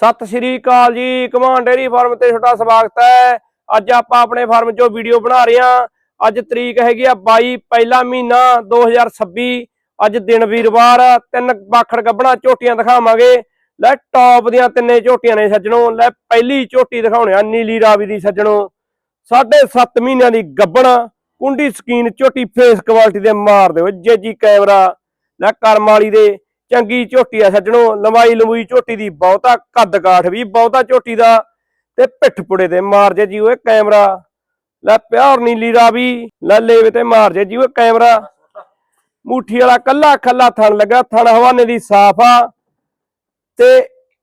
ਸਤਿ ਸ਼੍ਰੀ ਅਕਾਲ ਜੀ ਕਮਾਨ ਡੇਰੀ ਫਾਰਮ ਤੇ ਤੁਹਾਡਾ ਸਵਾਗਤ ਹੈ। ਅੱਜ ਆਪਾਂ ਆਪਣੇ ਫਾਰਮ 'ਚੋਂ ਵੀਡੀਓ ਬਣਾ ਰਹੇ ਹਾਂ। ਅੱਜ ਤਰੀਕ ਹੈਗੀ ਆ 22 ਪਹਿਲਾ ਮਹੀਨਾ 2026 ਅੱਜ ਦਿਨ ਵੀਰਵਾਰ ਤਿੰਨ ਬਾਖੜ ਗੱਬਣਾ ਝੋਟੀਆਂ ਦਿਖਾਵਾਂਗੇ। ਲੈ ਟੌਪ ਦੀਆਂ ਤਿੰਨੇ ਝੋਟੀਆਂ ਨੇ ਸੱਜਣੋ। ਲੈ ਪਹਿਲੀ ਝੋਟੀ ਦਿਖਾਉਣੇ ਆ, ਨੀਲੀ ਰਾਵੀ ਦੀ ਸੱਜਣੋ। ਸਾਢੇ 7 ਮਹੀਨਿਆਂ ਦੀ ਗੱਬਣਾ ਕੁੰਡੀ ਸਕੀਨ ਝੋਟੀ ਫੇਸ ਕੁਆਲਿਟੀ ਦੇ ਮਾਰ ਦਿਓ ਜੇ ਜੀ ਕੈਮਰਾ। ਲੈ ਕਰਮ ਵਾਲੀ ਦੇ ਚੰਗੀ ਝੋਟੀ ਆ ਸੱਜਣੋ, ਲੰਬਾਈ ਲੰਬੂਈ ਝੋਟੀ ਦੀ ਬਹੁਤਾ ਕੱਦ ਕਾਠ ਵੀ, ਬਹੁਤਾ ਝੋਟੀ ਦਾ ਤੇ ਪਿੱਠ ਪੁੜੇ ਤੇ ਮਾਰ ਜੇ ਜੀ ਓਏ ਕੈਮਰਾ। ਲੈ ਪਿਆਰ ਨੀਲੀ ਰਾਵੀ, ਲੈ ਲੇਵੇ ਤੇ ਮਾਰ ਜੇ ਜੀ ਓਏ ਕੈਮਰਾ। ਮੂਠੀ ਵਾਲਾ ਕੱਲਾ ਖੱਲਾ ਥਣ ਲੱਗਾ, ਥਣ ਹਵਾਨੇ ਦੀ ਸਾਫ਼ ਆ। ਤੇ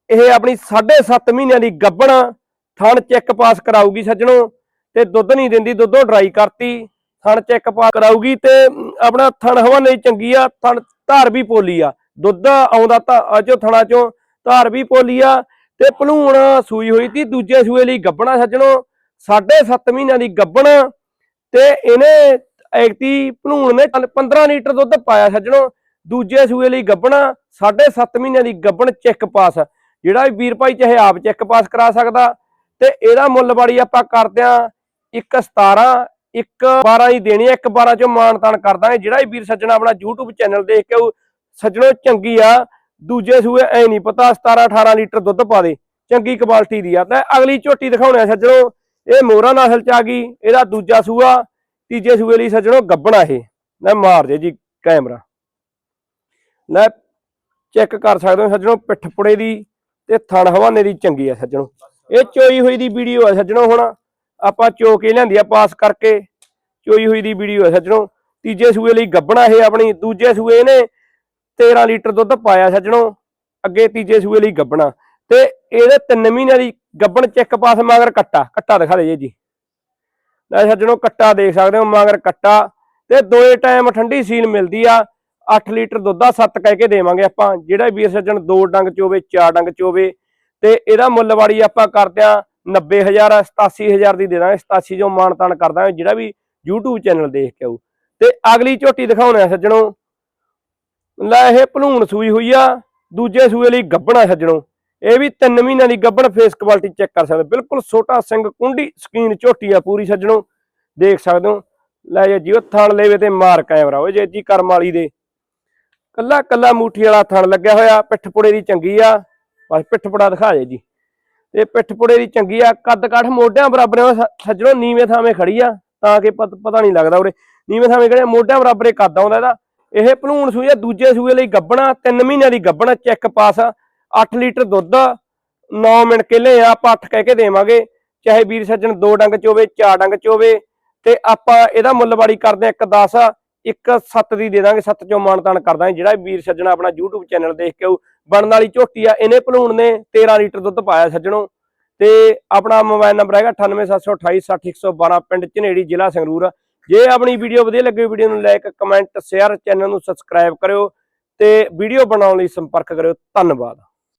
ਇਹ ਆਪਣੀ 7.5 ਮਹੀਨਿਆਂ ਦੀ ਗੱਬਣ ਥਣ ਚੈੱਕ ਪਾਸ ਕਰਾਊਗੀ ਸੱਜਣੋ, ਤੇ ਦੁੱਧ ਨਹੀਂ ਦਿੰਦੀ, ਦੁੱਧੋਂ ਡਰਾਈ ਕਰਤੀ। ਥਣ ਚੈੱਕ ਪਾਸ ਕਰਾਊਗੀ ਤੇ ਆਪਣਾ ਥਣ ਹਵਾਨੇ ਦੀ ਚੰਗੀ ਆ, ਥਣ ਧਾਰ ਵੀ ਪੋਲੀ ਆ। ਦੁੱਧ ਆਉਂਦਾ ਤਾਂ ਅਜੋ ਥਣਾ ਚੋਂ ਧਾਰ ਵੀ ਪੋਲੀ ਆ ਤੇ ਭਲੂਣ ਸੂਈ ਹੋਈ ਤੀ, ਦੂਜੇ ਸੂਏ ਲਈ ਗੱਬਣਾ ਸੱਜਣੋ 7.5 ਮਹੀਨਿਆਂ ਦੀ ਗੱਬਣ ਤੇ ਇਹਨੇ ਐਕਤੀ ਭਲੂਣ ਨੇ 15 ਲੀਟਰ ਦੁੱਧ ਪਾਇਆ ਸੱਜਣੋ, ਦੂਜੇ ਸੂਏ ਲਈ ਗੱਬਣਾ 7.5 ਮਹੀਨਿਆਂ ਦੀ ਗੱਬਣ ਚੈੱਕ ਪਾਸ, ਜਿਹੜਾ ਵੀ ਵੀਰ ਭਾਈ ਚਾਹੇ ਆਪ ਚੈੱਕ ਪਾਸ ਕਰਾ ਸਕਦਾ ਤੇ ਇਹਦਾ ਮੁੱਲ ਬਾੜੀ ਆਪਾਂ ਕਰਦੇ ਆ 1.17 ਇੱਕ 12 ਹੀ ਦੇਣੀ ਆ, ਇੱਕ 12 ਚੋਂ ਮਾਨ ਤਾਨ ਕਰ ਦਾਂਗੇ ਜਿਹੜਾ ਵੀ ਵੀਰ ਸੱਜਣਾ ਆਪਣਾ YouTube ਚੈਨਲ ਦੇਖ ਕੇ ਉਹ ਸੱਜਣੋ, ਚੰਗੀ ਆ। ਦੂਜੇ ਸੂਏ, ਐ ਨਹੀਂ ਪਤਾ 17 18 ਲੀਟਰ ਦੁੱਧ ਪਾ ਦੇ। ਚੰਗੀ ਕੁਆਲਿਟੀ ਦੀ ਆ। ਤੇ ਅਗਲੀ ਝੋਟੀ ਦਿਖਾਉਣੇ ਆ ਸੱਜਣੋ। ਇਹ ਮੋਰਾ ਨਸਲ ਚ ਆ ਗਈ। ਇਹਦਾ ਦੂਜਾ ਸੂਆ, ਤੀਜੇ ਸੂਏ ਲਈ ਸੱਜਣੋ ਗੱਬਣਾ ਇਹ। ਲੈ, ਮਾਰ ਦੇ ਜੀ ਕੈਮਰਾ। ਲੈ, ਚੈੱਕ ਕਰ ਸਕਦੇ ਹੋ ਸੱਜਣੋ ਪਿੱਠ ਪੁੜੇ ਦੀ ਤੇ ਥਣ ਹਵਾਨੇ ਦੀ ਚੰਗੀ ਆ ਸੱਜਣੋ। ਇਹ ਚੋਈ ਹੋਈ ਦੀ ਵੀਡੀਓ ਆ ਸੱਜਣੋ ਹੁਣ। ਆਪਾਂ ਚੋ ਕੇ ਲਿਆਂਦੀ ਆ ਪਾਸ ਕਰਕੇ। ਚੋਈ ਹੋਈ ਦੀ ਵੀਡੀਓ ਆ ਸੱਜਣੋ। ਤੀਜੇ ਸੂਏ ਲਈ ਗੱਬਣਾ ਇਹ ਆਪਣੀ। ਦੂਜੇ ਸੂਏ ਨੇ 13 ਲੀਟਰ ਦੁੱਧ ਪਾਇਆ ਸੱਜਣੋ ਅੱਗੇ ਤੀਜੇ ਸੂਏ ਲਈ ਗੱਬਣਾ। ਤੇ ਇਹਦੇ 3 ਮਹੀਨਿਆਂ ਦੀ ਗੱਬਣ ਚੈੱਕ ਪਾਸ ਮਗਰ ਕੱਟਾ। ਕੱਟਾ ਦਿਖਾ ਦੇ ਜੀ। ਲੈ ਸੱਜਣੋ ਕੱਟਾ ਦੇਖ ਸਕਦੇ ਹੋ, ਮਗਰ ਕੱਟਾ। ਤੇ ਦੋਏ ਟਾਈਮ ਠੰਡੀ ਸੀਲ ਮਿਲਦੀ ਆ। 8 ਲੀਟਰ ਦੁੱਧ ਦਾ 7 ਕਹਿ ਕੇ ਦੇਵਾਂਗੇ ਆਪਾਂ। ਜਿਹੜਾ ਵੀਰ ਸੱਜਣ ਦੋ ਡੰਗ ਚੋਵੇ ਚਾਰ ਡੰਗ ਚੋਵੇ ਤੇ ਇਹਦਾ ਮੁੱਲ ਵਾੜੀ ਆਪਾਂ ਕਰਦੇ ਆ 90000 87000 ਦੀ ਦੇ ਦਾਂਗੇ। 87 ਜੋ ਮਾਨ ਤਾਨ ਕਰ ਦਾਂਗੇ। ਜਿਹੜਾ ਵੀ YouTube ਚੈਨਲ ਦੇਖ ਕੇ ਆਊ। ਤੇ ਅਗਲੀ ਝੋਟੀ ਦਿਖਾਉਣੇ ਆ ਸੱਜਣੋ ਲੈ ਇਹ ਭਲੂਣ ਸੂਈ ਹੋਈ ਆ ਦੂਜੇ ਸੂਏ ਲਈ ਗੱਬਣਾ ਸੱਜਣੋ। ਇਹ ਵੀ 3 ਮਹੀਨਿਆਂ ਦੀ ਗੱਬਣ ਫੇਸ ਕੁਆਲਿਟੀ ਚੈੱਕ ਕਰ ਸਕਦੇ ਬਿਲਕੁਲ ਛੋਟਾ ਸਿੰਘ ਕੁੰਡੀ ਸਕੀਨ ਝੋਟੀ ਆ ਪੂਰੀ ਸੱਜਣੋ। ਦੇਖ ਸਕਦੇ ਹੋ। ਲੈ ਜੇ ਜੀਓ ਥਣ ਲੈਵੇ ਤੇ ਮਾਰ ਕੈਮਰਾ। ਓਏ ਜੇ ਜੀ ਕਰਮ ਵਾਲੀ ਦੇ। ਕੱਲਾ ਕੱਲਾ ਮੂਠੀ ਵਾਲਾ ਥਣ ਲੱਗਿਆ ਹੋਇਆ ਪਿੱਠ ਪੁੜੇ ਦੀ ਚੰਗੀ ਆ। ਬਸ ਪਿੱਠ ਪੁੜਾ ਦਿਖਾ ਜੇ ਜੀ। ਤੇ ਪਿੱਠ ਪੁੜੇ ਦੀ ਚੰਗੀ ਆ। ਕੱਦ ਕਾਠ ਮੋਢਿਆਂ ਬਰਾਬਰ ਆ, ਸੱਜਣੋ ਨੀਵੇਂ ਥਾਵੇਂ ਖੜੀ ਆ। ਤਾਂ ਕਿ ਪਤ- ਪਤਾ ਨਹੀਂ ਲੱਗਦਾ ਉਰੇ। ਨੀਵੇਂ ਥਾਵੇਂ ਖੜੇ ਮੋਢਿਆਂ ਬਰਾਬਰੇ ਕੱਦ ਆਉਂਦਾ ਇਹਦਾ। ਇਹ ਭਲੂਣ ਸੂਈ ਆ, ਦੂਜੇ ਸੂਏ ਲਈ ਗੱਬਣਾ 3 ਮਹੀਨਿਆਂ ਦੀ ਗੱਬਣਾ ਚੈੱਕ ਪਾਸ 8 ਲੀਟਰ ਦੁੱਧ 9 ਮਿੰਟ ਕਿਲੇ ਆ, ਆਪਾਂ 8 ਕਹਿ ਕੇ ਦੇਵਾਂਗੇ, ਚਾਹੇ ਵੀਰ ਸੱਜਣ ਦੋ ਡੰਗ ਚ ਹੋਵੇ, ਚਾਰ ਡੰਗ ਚ ਹੋਵੇ, ਤੇ ਆਪਾਂ ਇਹਦਾ ਮੁੱਲਬਾੜੀ ਕਰਦੇ ਆ 1 10 ਇੱਕ 7 ਦੀ ਦੇ ਦਾਂਗੇ 7 ਚੋਂ ਮਾਨਤਾਨ ਕਰ ਦਾਂਗੇ, ਜਿਹੜਾ ਵੀਰ ਸੱਜਣ ਆਪਣਾ YouTube ਚੈਨਲ ਦੇਖ ਕੇ ਉਹ ਬਣਨ ਵਾਲੀ ਝੋਟੀ ਆ, ਇਹਨੇ ਭਲੂਣ ਨੇ 13 ਲੀਟਰ ਦੁੱਧ ਪਾਇਆ ਸੱਜਣੋ, ਤੇ ਆਪਣਾ ਮੋਬਾਈਲ ਨੰਬਰ ਹੈਗਾ 9872860112 ਪਿੰਡ ਝਨੇੜੀ ਜ਼ਿਲ੍ਹਾ ਸੰਗਰੂਰ। ਜੇ ਆਪਣੀ ਵੀਡੀਓ ਵਧੀਆ ਲੱਗੇ ਵੀਡੀਓ ਨੂੰ ਲਾਈਕ ਕਮੈਂਟ ਸ਼ੇਅਰ ਚੈਨਲ ਨੂੰ ਸਬਸਕ੍ਰਾਈਬ ਕਰਿਓ ਤੇ ਵੀਡੀਓ ਬਣਾਉਣ ਲਈ ਸੰਪਰਕ ਕਰਿਓ। ਧੰਨਵਾਦ।